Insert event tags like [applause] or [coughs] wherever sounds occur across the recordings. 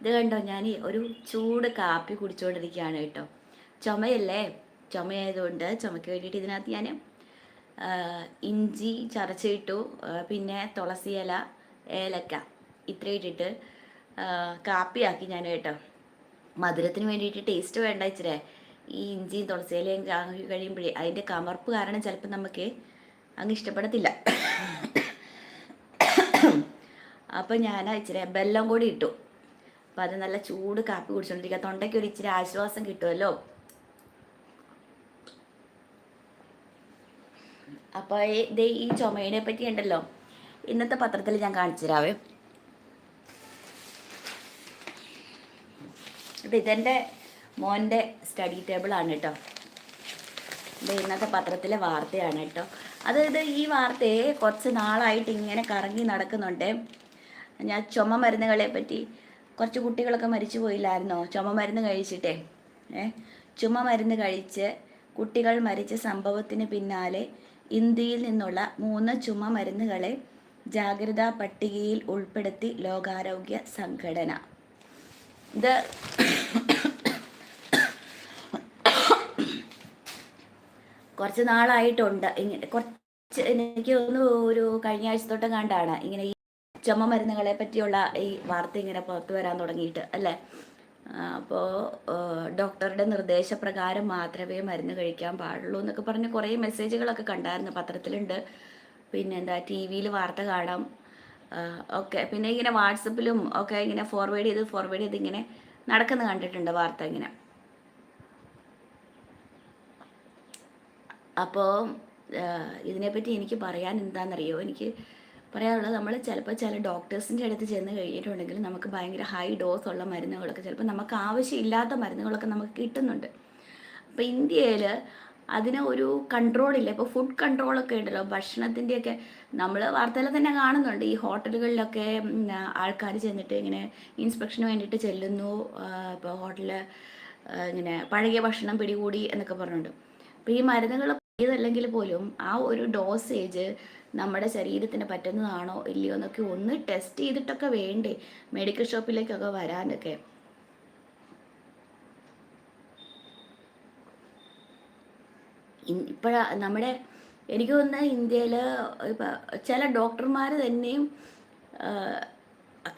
ഇത് കണ്ടോ? ഞാൻ ഒരു ചൂട് കാപ്പി കുടിച്ചുകൊണ്ടിരിക്കുകയാണ് കേട്ടോ. ചുമയല്ലേ? ചുമയായതുകൊണ്ട് ചുമയ്ക്ക് വേണ്ടിയിട്ട് ഇതിനകത്ത് ഞാൻ ഇഞ്ചി ചതച്ചിട്ടു പിന്നെ തുളസി ഇല ഏലക്ക ഇത്രയും ഇട്ടിട്ട് കാപ്പിയാക്കി ഞാൻ കേട്ടോ. മധുരത്തിന് വേണ്ടിയിട്ട് ടേസ്റ്റ് വേണ്ട ഇച്ചിരി. ഈ ഇഞ്ചിയും തുളസിയിലയും കഴിയുമ്പോഴേ അതിന്റെ കമർപ്പ് കാരണം ചിലപ്പോൾ നമുക്ക് അങ്ങ് ഇഷ്ടപ്പെടത്തില്ല. അപ്പോൾ ഞാൻ ഇച്ചിരി ബെല്ലം കൂടി ഇട്ടു. അപ്പോൾ അത് നല്ല ചൂട് കാപ്പി കുടിച്ചോണ്ടിരിക്കുക തൊണ്ടയ്ക്ക് ഒരു ഇച്ചിരി ആശ്വാസം കിട്ടുമല്ലോ അപ്പോൾ ഇതേ ഈ ചുമയിനെ പറ്റി ഉണ്ടല്ലോ. ഇന്നത്തെ പത്രത്തിൽ ഞാൻ കാണിച്ചു തരാവേ. ഇത് ഇതെന്റെ മോന്റെ സ്റ്റഡി ടേബിളാണ് കേട്ടോ. ഇന്നത്തെ പത്രത്തിലെ വാർത്തയാണ് കേട്ടോ. അതായത് ഈ വാർത്തയെ കുറച്ച് നാളായിട്ട് ഇങ്ങനെ കറങ്ങി നടക്കുന്നുണ്ട്. ഞാൻ ചുമ മരുന്നുകളെ പറ്റി കുറച്ച് കുട്ടികളൊക്കെ മരിച്ചു പോയില്ലായിരുന്നോ? ചുമ മരുന്ന് കഴിച്ചിട്ടേ. ഏ? ചുമ മരുന്ന് കഴിച്ച് കുട്ടികൾ മരിച്ച സംഭവത്തിന് പിന്നാലെ ഇന്ത്യയിൽ നിന്നുള്ള മൂന്ന് ചുമ മരുന്നുകളെ ജാഗ്രതാ പട്ടികയിൽ ഉൾപ്പെടുത്തി ലോകാരോഗ്യ സംഘടന. ഇത് കുറച്ച് നാളായിട്ടുണ്ട്. ഇങ്ങനെ കുറച്ച് എനിക്ക് ഒന്ന് ഒരു കഴിഞ്ഞ ആഴ്ച തൊട്ട് കണ്ടാണ് ഇങ്ങനെ ചുമ മരുന്നുകളെ പറ്റിയുള്ള ഈ വാർത്ത ഇങ്ങനെ പുറത്തു വരാൻ തുടങ്ങിയിട്ട് അല്ലേ? അപ്പോൾ ഡോക്ടറുടെ നിർദ്ദേശപ്രകാരം മാത്രമേ മരുന്ന് കഴിക്കാൻ പാടുള്ളൂ എന്നൊക്കെ പറഞ്ഞ് കുറേ മെസ്സേജുകളൊക്കെ കണ്ടായിരുന്നു പത്രത്തിലുണ്ട്. പിന്നെന്താ ടി വിയിൽ വാർത്ത കാണാം. ഓക്കെ പിന്നെ ഇങ്ങനെ വാട്സപ്പിലും ഒക്കെ ഇങ്ങനെ ഫോർവേഡ് ചെയ്ത് ഫോർവേഡ് ചെയ്ത് ഇങ്ങനെ നടക്കുന്ന കണ്ടിട്ടുണ്ട് വാർത്ത ഇങ്ങനെ. അപ്പോൾ ഇതിനെപ്പറ്റി എനിക്ക് പറയാൻ എന്താണെന്നറിയോ? എനിക്ക് പറയാനുള്ളത് നമ്മൾ ചിലപ്പോൾ ചില ഡോക്ടേഴ്സിന്റെ അടുത്ത് ചെന്ന് കഴിഞ്ഞിട്ടുണ്ടെങ്കിൽ നമുക്ക് ഭയങ്കര ഹൈ ഡോസ് ഉള്ള മരുന്നുകളൊക്കെ ചിലപ്പോൾ നമുക്ക് ആവശ്യമില്ലാത്ത മരുന്നുകളൊക്കെ നമുക്ക് കിട്ടുന്നുണ്ട്. അപ്പോൾ ഇന്ത്യയിൽ അതിന് ഒരു കൺട്രോളില്ല ഇപ്പോൾ ഫുഡ് കൺട്രോളൊക്കെ ഉണ്ടല്ലോ. ഭക്ഷണത്തിന്റെയൊക്കെ നമ്മൾ വാർത്തയിൽ തന്നെ കാണുന്നുണ്ട്. ഈ ഹോട്ടലുകളിലൊക്കെ ആൾക്കാർ ചെന്നിട്ട് ഇങ്ങനെ ഇൻസ്പെക്ഷന് വേണ്ടിയിട്ട് ചെല്ലുന്നു. ഇപ്പോൾ ഹോട്ടലിൽ ഇങ്ങനെ പഴകിയ ഭക്ഷണം പിടികൂടി എന്നൊക്കെ പറഞ്ഞുണ്ട്. അപ്പോൾ ഈ മരുന്നുകൾ ഇതല്ലെങ്കിൽ പോലും ആ ഒരു ഡോസേജ് നമ്മുടെ ശരീരത്തിന് പറ്റുന്നതാണോ ഇല്ലയോ എന്നൊക്കെ ഒന്ന് ടെസ്റ്റ് ചെയ്തിട്ടൊക്കെ വേണ്ടേ മെഡിക്കൽ ഷോപ്പിലേക്കൊക്കെ വരാനൊക്കെ. ഇപ്പോഴാ നമ്മുടെ എനിക്ക് തോന്നുന്ന ഇന്ത്യയിൽ ഇപ്പം ചില ഡോക്ടർമാർ തന്നെയും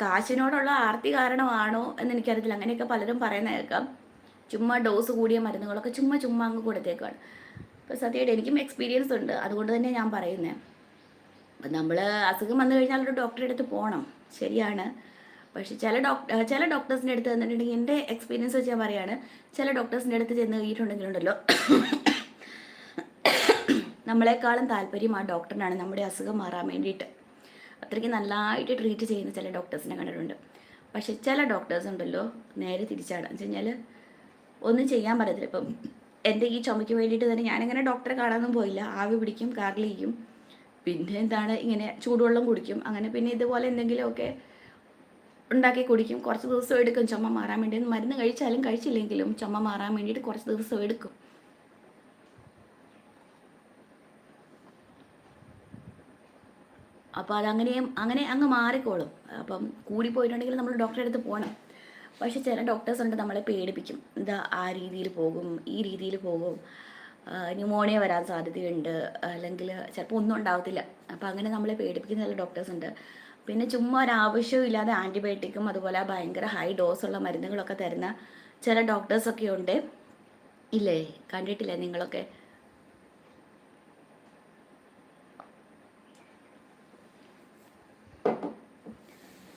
കാശിനോടുള്ള ആർത്തി കാരണമാണോ എന്ന് എനിക്കറിയത്തില്ല. അങ്ങനെയൊക്കെ പലരും പറയുന്ന കേൾക്കാം ചുമ്മാ ഡോസ് കൂടിയ മരുന്നുകളൊക്കെ ചുമ്മാ ചുമ്മാ അങ്ങ് കൊടുത്തേക്കാണ് ഇപ്പോൾ സത്യമായിട്ട് എനിക്കും എക്സ്പീരിയൻസ് ഉണ്ട്. അതുകൊണ്ട് തന്നെ ഞാൻ പറയുന്നത് അപ്പം നമ്മൾ അസുഖം വന്നു കഴിഞ്ഞാൽ ഒരു ഡോക്ടറെ അടുത്ത് പോകണം ശരിയാണ്. പക്ഷെ ചില ഡോക്ടർ ചില ഡോക്ടേഴ്സിന്റെ അടുത്ത് വന്നിട്ടുണ്ടെങ്കിൽ എന്റെ എക്സ്പീരിയൻസ് വെച്ച് ഞാൻ പറയുകയാണ് ചില ഡോക്ടേഴ്സിന്റെ അടുത്ത് ചെന്ന് കഴിഞ്ഞിട്ടുണ്ടെങ്കിലുണ്ടല്ലോ. നമ്മളെക്കാളും താല്പര്യം ആ ഡോക്ടറിനാണ് നമ്മുടെ അസുഖം മാറാൻ വേണ്ടിയിട്ട്. അത്രയ്ക്ക് നല്ലതായിട്ട് ട്രീറ്റ് ചെയ്യുന്ന ചില ഡോക്ടേഴ്സിനെ കണ്ടിട്ടുണ്ട്. പക്ഷെ ചില ഡോക്ടേഴ്സ് ഉണ്ടല്ലോ നേരെ തിരിച്ചാണ്. എന്ന് വെച്ച് കഴിഞ്ഞാൽ ഒന്നും ചെയ്യാൻ പറ്റത്തില്ല. ഇപ്പം എന്റെ ഈ ചുമയ്ക്ക് വേണ്ടിയിട്ട് തന്നെ ഞാനിങ്ങനെ ഡോക്ടറെ കാണാനൊന്നും പോയില്ല. ആവി പിടിക്കും കാറിലിരിക്കും പിന്നെ എന്താണ് ഇങ്ങനെ ചൂടുവെള്ളം കുടിക്കും. അങ്ങനെ പിന്നെ ഇതുപോലെ എന്തെങ്കിലുമൊക്കെ ഉണ്ടാക്കി കുടിക്കും. കുറച്ച് ദിവസം എടുക്കും ചുമ മാറാൻ വേണ്ടി. മരുന്ന് കഴിച്ചാലും കഴിച്ചില്ലെങ്കിലും ചുമ മാറാൻ വേണ്ടിയിട്ട് കുറച്ച് ദിവസം എടുക്കും. അപ്പോൾ അതങ്ങനെയും അങ്ങനെ അങ്ങ് മാറിക്കോളും. അപ്പം കൂടിപ്പോയിട്ടുണ്ടെങ്കിൽ നമ്മൾ ഡോക്ടറെ അടുത്ത് പോകണം. പക്ഷെ ചില ഡോക്ടേഴ്സ് ഉണ്ട് നമ്മളെ പേടിപ്പിക്കും. ഇതാ ആ രീതിയിൽ പോകും ഈ രീതിയിൽ പോകും. ന്യൂമോണിയ വരാൻ സാധ്യതയുണ്ട്. അല്ലെങ്കിൽ ചിലപ്പോൾ ഒന്നും ഉണ്ടാവത്തില്ല. അപ്പോൾ അങ്ങനെ നമ്മളെ പേടിപ്പിക്കുന്ന ചില ഡോക്ടേഴ്സ് ഉണ്ട്. പിന്നെ ചുമ്മാ ഒരു ആവശ്യവും ഇല്ലാതെ ആന്റിബയോട്ടിക്കും അതുപോലെ ഭയങ്കര ഹൈ ഡോസുള്ള മരുന്നുകളൊക്കെ തരുന്ന ചില ഡോക്ടേഴ്സൊക്കെ ഉണ്ട്. ഇല്ലേ? കണ്ടിട്ടില്ലേ നിങ്ങളൊക്കെ?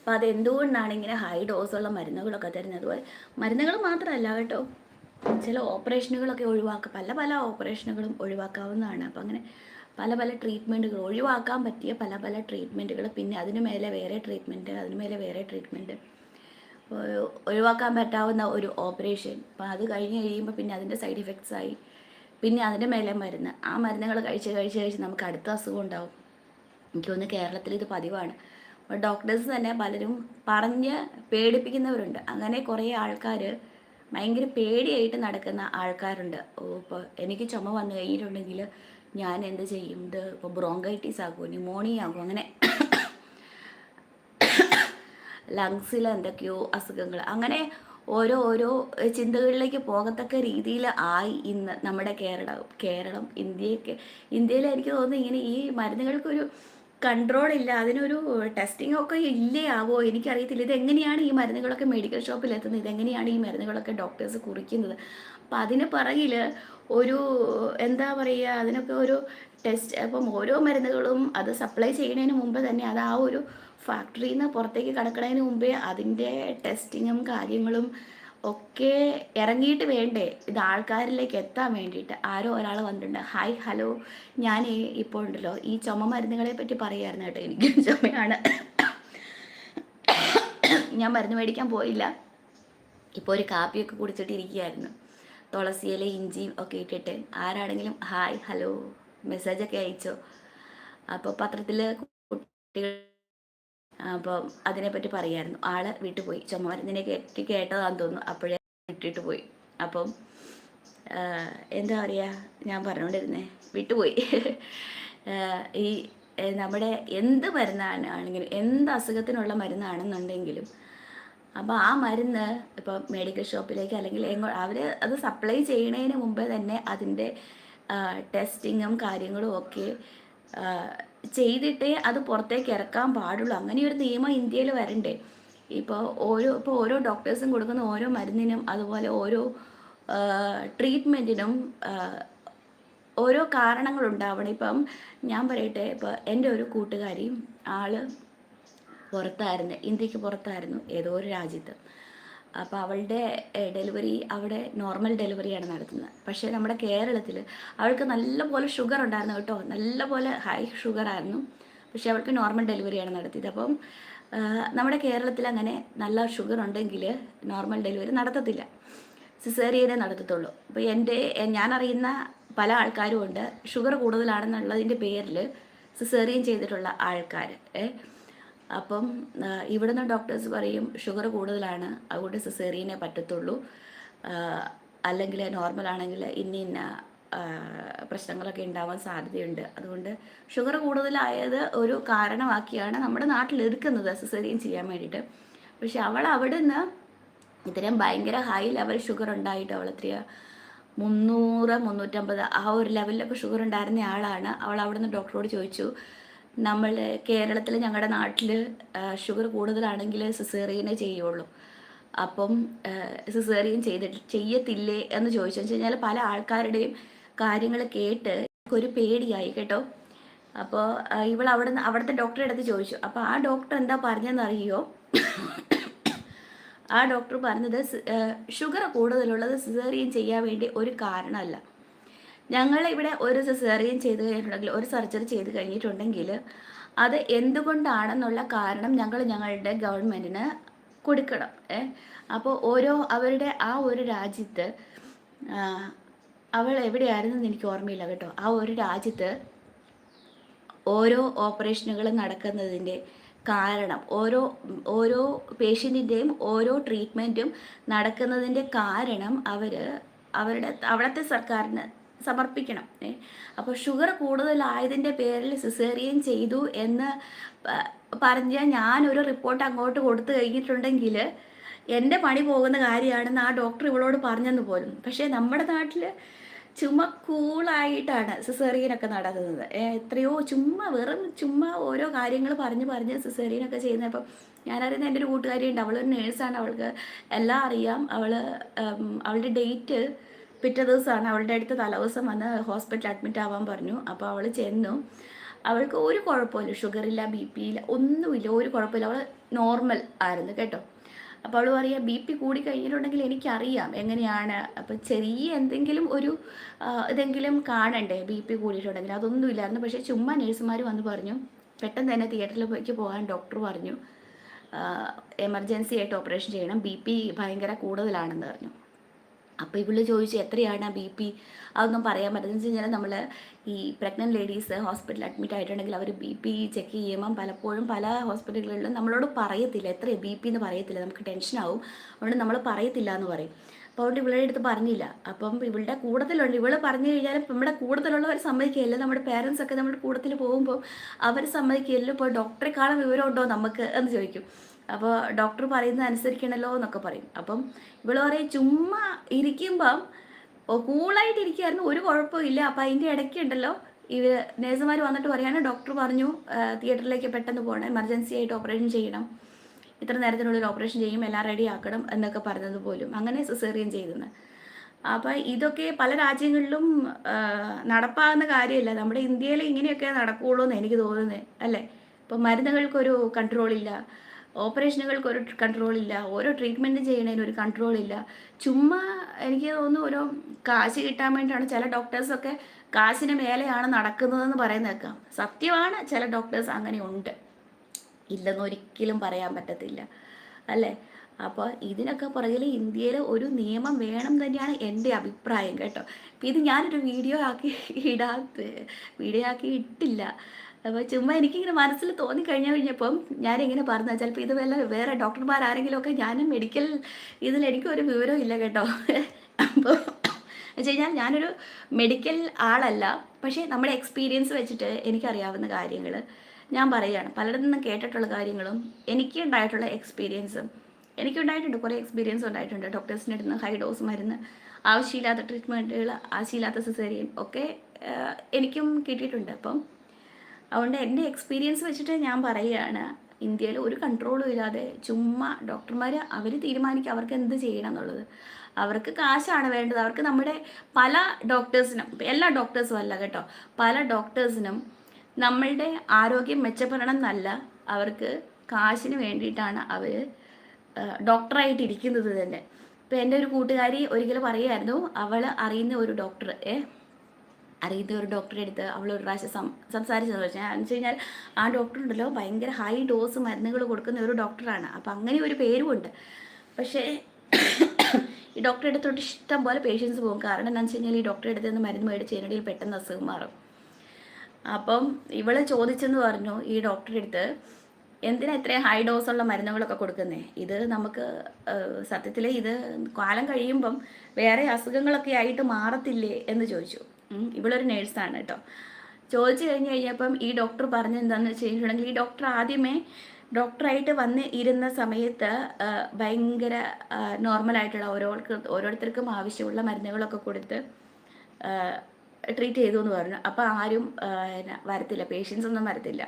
അപ്പം അതെന്തുകൊണ്ടാണ് ഇങ്ങനെ ഹൈ ഡോസുള്ള മരുന്നുകളൊക്കെ തരുന്നത്? മരുന്നുകൾ മാത്രമല്ല കേട്ടോ. ചില ഓപ്പറേഷനുകളൊക്കെ ഒഴിവാക്കുക പല പല ഓപ്പറേഷനുകളും ഒഴിവാക്കാവുന്നതാണ്. അപ്പം അങ്ങനെ പല പല ട്രീറ്റ്മെന്റുകൾ ഒഴിവാക്കാൻ പറ്റിയ പല പല ട്രീറ്റ്മെന്റുകൾ പിന്നെ അതിന് മേലെ വേറെ ട്രീറ്റ്മെന്റ് അതിന് മേലെ വേറെ ട്രീറ്റ്മെന്റ് ഒഴിവാക്കാൻ പറ്റാവുന്ന ഒരു ഓപ്പറേഷൻ അപ്പം അത് കഴിഞ്ഞ് കഴിയുമ്പോൾ പിന്നെ അതിന്റെ സൈഡ് ഇഫക്ട്സ് ആയി. പിന്നെ അതിന്റെ മേലെ മരുന്ന്. ആ മരുന്നുകൾ കഴിച്ച് കഴിച്ച് കഴിച്ച് നമുക്ക് അടുത്ത അസുഖം ഉണ്ടാവും. എനിക്ക് തോന്നുന്നു കേരളത്തിൽ ഇത് പതിവാണ്. അപ്പോൾ ഡോക്ടേഴ്സ് തന്നെ പലരും പറഞ്ഞ് പേടിപ്പിക്കുന്നവരുണ്ട്. അങ്ങനെ കുറേ ആൾക്കാർ ഭയങ്കര പേടിയായിട്ട് നടക്കുന്ന ആൾക്കാരുണ്ട്. ഇപ്പോൾ എനിക്ക് ചുമ വന്നു കഴിഞ്ഞിട്ടുണ്ടെങ്കിൽ ഞാൻ എന്ത് ചെയ്യും? ഇത് ഇപ്പോൾ ബ്രോങ്കൈറ്റീസ് ആകുമോ? ന്യൂമോണിയ ആകുമോ? അങ്ങനെ ലങ്സിൽ എന്തൊക്കെയോ അസുഖങ്ങൾ അങ്ങനെ ഓരോ ഓരോ ചിന്തകളിലേക്ക് പോകത്തക്ക രീതിയിൽ ആയി ഇന്ന് നമ്മുടെ കേരളം കേരളം ഇന്ത്യയൊക്കെ. ഇന്ത്യയിൽ എനിക്ക് തോന്നുന്നു ഇങ്ങനെ ഈ മരുന്നുകൾക്കൊരു കൺട്രോൾ ഇല്ല. അതിനൊരു ടെസ്റ്റിംഗ് ഒക്കെ ഇല്ലേ ആവോ എനിക്കറിയത്തില്ല ഇതെങ്ങനെയാണ് ഈ മരുന്നുകളൊക്കെ മെഡിക്കൽ ഷോപ്പിൽ എത്തുന്നത്? ഇതെങ്ങനെയാണ് ഈ മരുന്നുകളൊക്കെ ഡോക്ടേഴ്സ് കുറിക്കുന്നത്? അപ്പം അതിന് പിറകിൽ ഒരു എന്താ പറയുക അതിനൊക്കെ ഒരു ടെസ്റ്റ് അപ്പം ഓരോ മരുന്നുകളും അത് സപ്ലൈ ചെയ്യുന്നതിന് മുമ്പ് തന്നെ അത് ആ ഒരു ഫാക്ടറിയിൽ നിന്ന് പുറത്തേക്ക് കടക്കുന്നതിന് മുമ്പേ അതിന്റെ ടെസ്റ്റിങ്ങും കാര്യങ്ങളും ഒക്കെ ഇറങ്ങിയിട്ട് വേണ്ടേ? ഇത് ആൾക്കാരിലേക്ക് എത്താൻ വേണ്ടിയിട്ട്. ആരോ ഒരാൾ വന്നിട്ടുണ്ട്. ഹായ് ഹലോ ഞാൻ ഇപ്പോൾ ഉണ്ടല്ലോ. ഈ ചുമ മരുന്നുകളെ പറ്റി പറയായിരുന്നു കേട്ടോ. എനിക്ക് ചുമയാണ്. ഞാൻ മരുന്ന് മേടിക്കാൻ പോയില്ല. ഇപ്പോൾ ഒരു കാപ്പിയൊക്കെ കുടിച്ചിട്ടിരിക്കുകയായിരുന്നു തുളസിയില ഇഞ്ചിയും ഒക്കെ ഇട്ടിട്ട്. ആരാണെങ്കിലും ഹായ് ഹലോ മെസ്സേജൊക്കെ അയച്ചോ. അപ്പോൾ പത്രത്തിൽ കുട്ടികൾ അപ്പം അതിനെപ്പറ്റി പറയായിരുന്നു. ആൾ വീട്ടിൽ പോയി ചുമ മരുന്നിനെ കെട്ടി കേട്ടതാന്ന് തോന്നുന്നു. അപ്പോഴേ വിട്ടിട്ട് പോയി. അപ്പം എന്താ പറയുക ഞാൻ പറഞ്ഞുകൊണ്ടിരുന്നേ വിട്ടുപോയി. [laughs] ഈ നമ്മുടെ എന്ത് മരുന്നാണ് ആണെങ്കിലും എന്ത് അസുഖത്തിനുള്ള മരുന്നാണെന്നുണ്ടെങ്കിലും അപ്പോൾ ആ മരുന്ന് ഇപ്പോൾ മെഡിക്കൽ ഷോപ്പിലേക്ക് അല്ലെങ്കിൽ എങ്ങോ അവർ അത് സപ്ലൈ ചെയ്യണതിന് മുമ്പേ തന്നെ അതിന്റെ ടെസ്റ്റിങ്ങും കാര്യങ്ങളും ഒക്കെ ചെയ്തിട്ടേ അത് പുറത്തേക്ക് ഇറക്കാൻ പാടുള്ളൂ. അങ്ങനെ ഒരു നിയമം ഇന്ത്യയിൽ വരണ്ടേ. ഇപ്പോൾ ഓരോ ഇപ്പോൾ ഓരോ ഡോക്ടേഴ്സും കൊടുക്കുന്ന ഓരോ മരുന്നിനും അതുപോലെ ഓരോ ട്രീറ്റ്മെന്റിനും ഓരോ കാരണങ്ങളുണ്ടാവണം ഇപ്പം ഞാൻ പറയട്ടെ ഇപ്പോൾ എന്റെ ഒരു കൂട്ടുകാരി ആൾ പുറത്തായിരുന്നു ഇന്ത്യയ്ക്ക് പുറത്തായിരുന്നു ഏതോ ഒരു രാജ്യത്ത്. അപ്പോൾ അവളുടെ ഡെലിവറി അവിടെ നോർമൽ ഡെലിവറിയാണ് നടത്തുന്നത്. പക്ഷേ നമ്മുടെ കേരളത്തിൽ അവൾക്ക് നല്ലപോലെ ഷുഗർ ഉണ്ടായിരുന്നു കേട്ടോ. നല്ലപോലെ ഹൈ ഷുഗർ ആയിരുന്നു. പക്ഷേ അവൾക്ക് നോർമൽ ഡെലിവറിയാണ് നടത്തിയത്. അപ്പം നമ്മുടെ കേരളത്തിൽ അങ്ങനെ നല്ല ഷുഗർ ഉണ്ടെങ്കിൽ നോർമൽ ഡെലിവറി നടത്തത്തില്ല. സിസേറിയനെ നടത്തത്തുള്ളൂ. അപ്പോൾ എന്റെ ഞാൻ അറിയുന്ന പല ആൾക്കാരും ഉണ്ട്. ഷുഗർ കൂടുതലാണെന്നുള്ളതിന്റെ പേരിൽ സിസേറിയൻ ചെയ്തിട്ടുള്ള ആൾക്കാർ ഏ അപ്പം ഇവിടുന്ന് ഡോക്ടേഴ്സ് പറയും ഷുഗർ കൂടുതലാണ് അതുകൊണ്ട് സിസേറിയനെ പറ്റത്തുള്ളൂ. അല്ലെങ്കിൽ നോർമൽ ആണെങ്കിൽ ഇന്ന ഇന്ന പ്രശ്നങ്ങളൊക്കെ ഉണ്ടാവാൻ സാധ്യതയുണ്ട്. അതുകൊണ്ട് ഷുഗർ കൂടുതലായത് ഒരു കാരണമാക്കിയാണ് നമ്മുടെ നാട്ടിൽ എടുക്കുന്നത് സിസേറിയൻ ചെയ്യാൻ വേണ്ടിയിട്ട്. പക്ഷെ അവൾ അവിടെ നിന്ന് ഇത്രയും ഭയങ്കര ഹൈ ലെവൽ ഷുഗർ ഉണ്ടായിട്ട് അവൾ എത്രയാ മുന്നൂറ് മുന്നൂറ്റമ്പത് ആ ഒരു ലെവലിലൊക്കെ ഷുഗർ ഉണ്ടായിരുന്ന ആളാണ്. അവൾ അവിടെ നിന്ന് ഡോക്ടറോട് ചോദിച്ചു നമ്മൾ കേരളത്തിൽ ഞങ്ങളുടെ നാട്ടിൽ ഷുഗർ കൂടുതലാണെങ്കിൽ സിസേറിയനെ ചെയ്യുള്ളൂ. അപ്പം സിസേറിയൻ ചെയ്തിട്ട് ചെയ്യത്തില്ലേ എന്ന് ചോദിച്ചു കഴിഞ്ഞാൽ പല ആൾക്കാരുടെയും കാര്യങ്ങൾ കേട്ട് ഒരു പേടിയായി കേട്ടോ. അപ്പോൾ ഇവൾ അവിടെ അവിടുത്തെ ഡോക്ടറെ അടുത്ത് ചോദിച്ചു. അപ്പോൾ ആ ഡോക്ടർ എന്താ പറഞ്ഞതെന്ന് അറിയോ ആ ഡോക്ടർ പറഞ്ഞത് ഷുഗർ കൂടുതലുള്ളത് സിസേറിയൻ ചെയ്യാൻ വേണ്ടി ഒരു കാരണമല്ല. ഞങ്ങൾ ഇവിടെ ഒരു സിസേറിയൻ ചെയ്ത് കഴിഞ്ഞിട്ടുണ്ടെങ്കിൽ ഒരു സർജറി ചെയ്ത് കഴിഞ്ഞിട്ടുണ്ടെങ്കിൽ അത് എന്തുകൊണ്ടാണെന്നുള്ള കാരണം ഞങ്ങൾ ഞങ്ങളുടെ ഗവൺമെന്റിന് കൊടുക്കണം ഏ. അപ്പോൾ ഓരോ അവരുടെ ആ ഒരു രാജ്യത്ത് അവൾ എവിടെയായിരുന്നെന്ന് എനിക്ക് ഓർമ്മയില്ല കേട്ടോ. ആ ഒരു രാജ്യത്ത് ഓരോ ഓപ്പറേഷനുകൾ നടക്കുന്നതിന്റെ കാരണം ഓരോ ഓരോ പേഷ്യന്റിന്റെയും ഓരോ ട്രീറ്റ്മെന്റും നടക്കുന്നതിന്റെ കാരണം അവർ അവരുടെ അവിടുത്തെ സർക്കാരിന് സമർപ്പിക്കണം. അപ്പോൾ ഷുഗർ കൂടുതലായതിന്റെ പേരിൽ സിസേറിയൻ ചെയ്തു എന്ന് പറഞ്ഞ് ഞാനൊരു റിപ്പോർട്ട് അങ്ങോട്ട് കൊടുത്തു കഴിഞ്ഞിട്ടുണ്ടെങ്കിൽ എന്റെ പണി പോകുന്ന കാര്യമാണെന്ന് ആ ഡോക്ടർ ഇവളോട് പറഞ്ഞെന്ന് പോലും. പക്ഷേ നമ്മുടെ നാട്ടിൽ ചുമ്മാ കൂളായിട്ടാണ് സിസേറിയനൊക്കെ നടത്തുന്നത് എത്രയോ ചുമ്മാ വെറും ചുമ്മാ ഓരോ കാര്യങ്ങൾ പറഞ്ഞ് പറഞ്ഞ് സിസേറിയനൊക്കെ ചെയ്യുന്നത്. അപ്പം ഞാനറിയുന്ന എന്റെ ഒരു കൂട്ടുകാരിയുണ്ട്. അവളൊരു നേഴ്സാണ്. അവൾക്ക് എല്ലാം അറിയാം. അവൾ അവളുടെ ഡേറ്റ് പിറ്റേ ദിവസമാണ് അവളുടെ അടുത്ത് തലേദിവസം വന്ന് ഹോസ്പിറ്റലിൽ അഡ്മിറ്റ് ആവാൻ പറഞ്ഞു. അപ്പോൾ അവൾ ചെന്നു. അവൾക്ക് ഒരു കുഴപ്പമില്ല. ഷുഗറില്ല ബി പി ഇല്ല ഒന്നുമില്ല. ഒരു കുഴപ്പമില്ല. അവൾ നോർമൽ ആയിരുന്നു കേട്ടോ. അപ്പോൾ അവൾ പറയുക ബി പി കൂടി കഴിഞ്ഞിട്ടുണ്ടെങ്കിൽ എനിക്കറിയാം എങ്ങനെയാണ്. അപ്പോൾ ചെറിയ എന്തെങ്കിലും ഒരു ഇതെങ്കിലും കാണണ്ടേ ബി പി കൂടിയിട്ടുണ്ടെങ്കിൽ. അതൊന്നും ഇല്ലായിരുന്നു പക്ഷേ ചുമ്മാ നേഴ്സുമാർ വന്ന് പറഞ്ഞു. പെട്ടെന്ന് തന്നെ തിയേറ്ററിലേക്ക് പോകാൻ ഡോക്ടർ പറഞ്ഞു. എമർജൻസി ആയിട്ട് ഓപ്പറേഷൻ ചെയ്യണം. ബി പി ഭയങ്കര കൂടുതലാണെന്ന് പറഞ്ഞു. അപ്പോൾ ഇവൾ ചോദിച്ചു എത്രയാണ് ബി പി? അതൊന്നും പറയാൻ പറ്റുന്നത് വെച്ച് കഴിഞ്ഞാൽ നമ്മൾ ഈ പ്രഗ്നന്റ് ലേഡീസ് ഹോസ്പിറ്റലിൽ അഡ്മിറ്റ് ആയിട്ടുണ്ടെങ്കിൽ അവർ ബി പി ചെക്ക് ചെയ്യുമ്പം പലപ്പോഴും പല ഹോസ്പിറ്റലുകളിലും നമ്മളോട് പറയത്തില്ല. എത്ര ബി പി എന്ന് പറയത്തില്ല. നമുക്ക് ടെൻഷനാവും അതുകൊണ്ട് നമ്മൾ പറയത്തില്ല എന്ന് പറയും. അപ്പോൾ അതുകൊണ്ട് ഇവളുടെ അടുത്ത് പറഞ്ഞില്ല. അപ്പം ഇവളുടെ കൂടത്തിലുണ്ട്. ഇവൾ പറഞ്ഞു കഴിഞ്ഞാൽ നമ്മുടെ കൂടത്തിലുള്ളവർ സമ്മതിക്കുകയല്ലോ. നമ്മുടെ പേരൻസ് ഒക്കെ നമ്മുടെ കൂടത്തിൽ പോകുമ്പോൾ അവർ സമ്മതിക്കുകയല്ലോ. ഇപ്പോൾ ഡോക്ടറെക്കാളും വിവരമുണ്ടോ നമുക്ക്? എന്ന് ചോദിക്കും. അപ്പോൾ ഡോക്ടർ പറയുന്നത് അനുസരിക്കണല്ലോ എന്നൊക്കെ പറയും. അപ്പം ഇവൾ പറയും ചുമ്മാ ഇരിക്കുമ്പം കൂളായിട്ട് ഇരിക്കുമായിരുന്നു ഒരു കുഴപ്പമില്ല അപ്പം അതിന്റെ ഇടയ്ക്ക് ഉണ്ടല്ലോ ഇവർ നേഴ്സുമാർ വന്നിട്ട് പറയാണ് ഡോക്ടർ പറഞ്ഞു തിയേറ്ററിലേക്ക് പെട്ടെന്ന് പോകണം എമർജൻസി ആയിട്ട് ഓപ്പറേഷൻ ചെയ്യണം. ഇത്ര നേരത്തിനുള്ളിൽ ഓപ്പറേഷൻ ചെയ്യും എല്ലാം റെഡി ആക്കണം എന്നൊക്കെ പറഞ്ഞത് പോലും. അങ്ങനെ സിസേറിയൻ ചെയ്തെന്ന്. അപ്പോൾ ഇതൊക്കെ പല രാജ്യങ്ങളിലും നടപ്പാകുന്ന കാര്യമല്ല. നമ്മുടെ ഇന്ത്യയിൽ ഇങ്ങനെയൊക്കെ നടക്കുകയുള്ളൂ എന്ന് എനിക്ക് തോന്നുന്നത് അല്ലേ? ഇപ്പം മരുന്നുകൾക്കൊരു കൺട്രോൾ ഇല്ല. ഓപ്പറേഷനുകൾക്ക് ഒരു കൺട്രോൾ ഇല്ല ഓരോ ട്രീറ്റ്മെന്റ് ചെയ്യണതിന് ഒരു കൺട്രോൾ ഇല്ല ചുമ്മാ എനിക്ക് തോന്നുന്നു ഓരോ കാശ് കിട്ടാൻ വേണ്ടിയിട്ടാണ് ചില ഡോക്ടേഴ്സൊക്കെ കാശിന് മേലെയാണ് നടക്കുന്നതെന്ന് പറയുന്നത് കേൾക്കാം സത്യമാണ് ചില ഡോക്ടേഴ്സ് അങ്ങനെ ഉണ്ട് ഇല്ലെന്ന് ഒരിക്കലും പറയാൻ പറ്റത്തില്ല. അല്ലേ? അപ്പോൾ ഇതിനൊക്കെ പുറകിൽ ഇന്ത്യയിൽ ഒരു നിയമം വേണം തന്നെയാണ് എന്റെ അഭിപ്രായം കേട്ടോ. ഇത് ഞാനൊരു വീഡിയോ ആക്കി ഇടാത്ത വീഡിയോ ആക്കി ഇട്ടില്ല. അപ്പോൾ ചുമ്മാ എനിക്കിങ്ങനെ മനസ്സിൽ തോന്നി കഴിഞ്ഞു കഴിഞ്ഞപ്പം ഞാനിങ്ങനെ പറഞ്ഞു ചിലപ്പോൾ ഇത് വല്ല വേറെ ഡോക്ടർമാർ ആരെങ്കിലും ഒക്കെ ഞാനും മെഡിക്കൽ ഇതിൽ എനിക്കൊരു വിവരവും ഇല്ല കേട്ടോ. അപ്പോൾ വെച്ച് കഴിഞ്ഞാൽ ഞാനൊരു മെഡിക്കൽ ആളല്ല. പക്ഷേ നമ്മുടെ എക്സ്പീരിയൻസ് വെച്ചിട്ട് എനിക്കറിയാവുന്ന കാര്യങ്ങൾ ഞാൻ പറയുകയാണ്. പലരിൽ നിന്നും കേട്ടിട്ടുള്ള കാര്യങ്ങളും എനിക്ക് ഉണ്ടായിട്ടുള്ള എക്സ്പീരിയൻസും എനിക്കുണ്ടായിട്ടുണ്ട്. കുറേ എക്സ്പീരിയൻസ് ഉണ്ടായിട്ടുണ്ട്. ഡോക്ടേഴ്സിന്റെ അടുത്ത് ഹൈ ഡോസ് മരുന്ന് ആവശ്യമില്ലാത്ത ട്രീറ്റ്മെന്റുകൾ ആവശ്യമില്ലാത്ത സിസേറിയൻ ഒക്കെ എനിക്കും കിട്ടിയിട്ടുണ്ട്. അപ്പം അതുകൊണ്ട് എന്റെ എക്സ്പീരിയൻസ് വെച്ചിട്ട് ഞാൻ പറയുകയാണ് ഇന്ത്യയിൽ ഒരു കൺട്രോളും ഇല്ലാതെ ചുമ്മാ ഡോക്ടർമാർ അവർ തീരുമാനിക്കുക അവർക്ക് എന്ത് ചെയ്യണം എന്നുള്ളത്. അവർക്ക് കാശാണ് വേണ്ടത്. അവർക്ക് നമ്മുടെ പല ഡോക്ടേഴ്സിനും എല്ലാ ഡോക്ടേഴ്സും അല്ല കേട്ടോ പല ഡോക്ടേഴ്സിനും നമ്മളുടെ ആരോഗ്യം മെച്ചപ്പെടണം എന്നല്ല അവർക്ക് കാശിന് വേണ്ടിയിട്ടാണ് അവർ ഡോക്ടറായിട്ട് ഇരിക്കുന്നത് തന്നെ. ഇപ്പം എന്റെ ഒരു കൂട്ടുകാരി ഒരിക്കലും പറയുമായിരുന്നു അവൾ അറിയുന്ന ഒരു ഡോക്ടർ ഏ അറിയുന്ന ഒരു ഡോക്ടറെ അടുത്ത് അവൾ ഒരു പ്രാവശ്യം സം സംസാരിച്ചതെന്ന് വെച്ചാൽ എന്ന് വെച്ച് കഴിഞ്ഞാൽ ആ ഡോക്ടർ ഉണ്ടല്ലോ ഭയങ്കര ഹൈ ഡോസ് മരുന്നുകൾ കൊടുക്കുന്ന ഒരു ഡോക്ടറാണ് അപ്പം അങ്ങനെ ഒരു പേരുമുണ്ട് പക്ഷേ ഈ ഡോക്ടറെ അടുത്തോട്ട് ഇഷ്ടം പോലെ പേഷ്യൻസ് പോകും. കാരണം എന്താണെന്ന് വെച്ച് കഴിഞ്ഞാൽ ഈ ഡോക്ടറെ അടുത്ത് നിന്ന് മരുന്ന് മേടിച്ച് കഴിഞ്ഞാൽ പെട്ടെന്ന് അസുഖം മാറും. അപ്പം ഇവൾ ചോദിച്ചെന്ന് പറഞ്ഞു ഈ ഡോക്ടറെ അടുത്ത് എന്തിനാ ഇത്രയും ഹൈ ഡോസുള്ള മരുന്നുകളൊക്കെ കൊടുക്കുന്നേ? ഇത് നമുക്ക് സത്യത്തിൽ ഇത് കാലം കഴിയുമ്പം വേറെ അസുഖങ്ങളൊക്കെ ആയിട്ട് മാറത്തില്ലേ? എന്ന് ചോദിച്ചു. ഇവളൊരു നേഴ്സാണ് കേട്ടോ. ചോദിച്ചു കഴിഞ്ഞ് കഴിഞ്ഞപ്പം ഈ ഡോക്ടർ പറഞ്ഞ എന്താണെന്ന് വെച്ച് കഴിഞ്ഞിട്ടുണ്ടെങ്കിൽ ഈ ഡോക്ടർ ആദ്യമേ ഡോക്ടറായിട്ട് വന്ന് ഇരുന്ന സമയത്ത് ഭയങ്കര നോർമലായിട്ടുള്ള ഓരോർക്ക് ഓരോരുത്തർക്കും ആവശ്യമുള്ള മരുന്നുകളൊക്കെ കൊടുത്ത് ട്രീറ്റ് ചെയ്തു എന്ന് പറഞ്ഞു. അപ്പോൾ ആരും വരത്തില്ല. പേഷ്യൻസ് ഒന്നും വരത്തില്ല.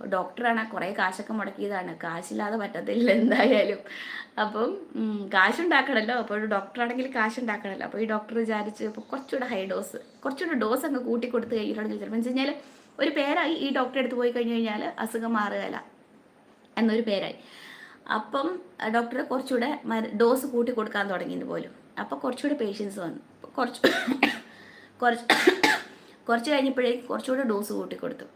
ഡോക്ടറാണ്. കുറേ കാശൊക്കെ മുടക്കിയതാണ്. കാശില്ലാതെ പറ്റത്തില്ല എന്തായാലും. അപ്പം കാശുണ്ടാക്കണമല്ലോ അപ്പോൾ ഡോക്ടറാണെങ്കിൽ കാശുണ്ടാക്കണമല്ലോ അപ്പോൾ ഈ ഡോക്ടർ വിചാരിച്ച് ഇപ്പോൾ കുറച്ചുകൂടെ ഹൈ ഡോസ് കുറച്ചുകൂടെ ഡോസ് അങ്ങ് കൂട്ടി കൊടുത്ത് കഴിഞ്ഞിട്ടുണ്ടെങ്കിൽ ചിലപ്പോൾ വെച്ച് കഴിഞ്ഞാൽ ഒരു പേരായി ഈ ഡോക്ടറെ അടുത്ത് പോയി കഴിഞ്ഞ് കഴിഞ്ഞാൽ അസുഖം മാറുകയല്ല എന്നൊരു പേരായി. അപ്പം ഡോക്ടർ കുറച്ചുകൂടെ ഡോസ് കൂട്ടി കൊടുക്കാൻ തുടങ്ങിയത് പോലും. അപ്പോൾ കുറച്ചുകൂടെ പേഷ്യൻസ് വന്നു. കുറച്ച് [coughs] കുറച്ച് [coughs] കുറച്ച് കഴിഞ്ഞപ്പോഴേക്കും കുറച്ചുകൂടെ ഡോസ് കൂട്ടി കൊടുത്തു